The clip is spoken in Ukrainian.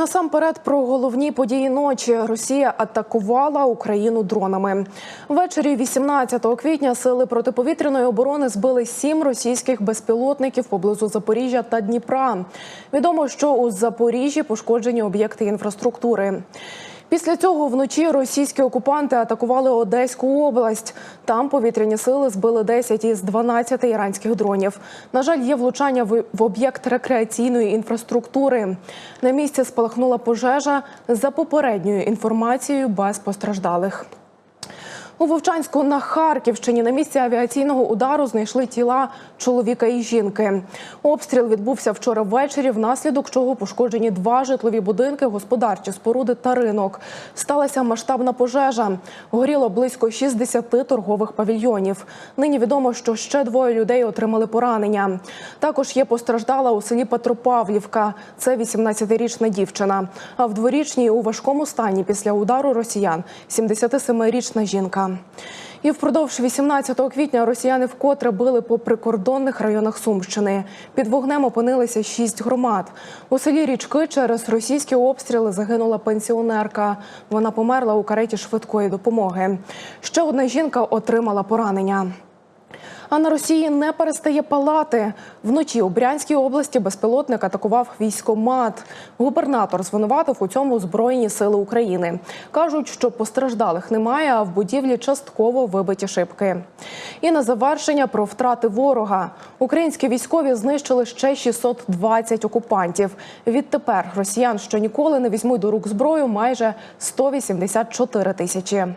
Насамперед про головні події ночі Росія атакувала Україну дронами. Ввечері 18 квітня сили протиповітряної оборони збили сім російських безпілотників поблизу Запоріжжя та Дніпра. Відомо, що у Запоріжжі пошкоджені об'єкти інфраструктури. Після цього вночі російські окупанти атакували Одеську область. Там повітряні сили збили 10 із 12 іранських дронів. На жаль, є влучання в об'єкт рекреаційної інфраструктури. На місці спалахнула пожежа за попередньою інформацією без постраждалих. У Вовчанську на Харківщині на місці авіаційного удару знайшли тіла чоловіка і жінки. Обстріл відбувся вчора ввечері, внаслідок чого пошкоджені два житлові будинки, господарчі споруди та ринок. Сталася масштабна пожежа. Горіло близько 60 торгових павільйонів. Нині відомо, що ще двоє людей отримали поранення. Також є постраждала у селі Петропавлівка. Це 18-річна дівчина. А в дворічній у важкому стані після удару росіян 77-річна жінка. І впродовж 18 квітня росіяни вкотре били по прикордонних районах Сумщини. Під вогнем опинилися шість громад. У селі Річки через російські обстріли загинула пенсіонерка. Вона померла у кареті швидкої допомоги. Ще одна жінка отримала поранення. А на Росії не перестає палати. Вночі у Брянській області безпілотник атакував військомат. Губернатор звинуватив у цьому Збройні сили України. Кажуть, що постраждалих немає, а в будівлі частково вибиті шибки. І на завершення про втрати ворога. Українські військові знищили ще 620 окупантів. Відтепер росіян, що ніколи не візьмуть до рук зброю, майже 184 тисячі.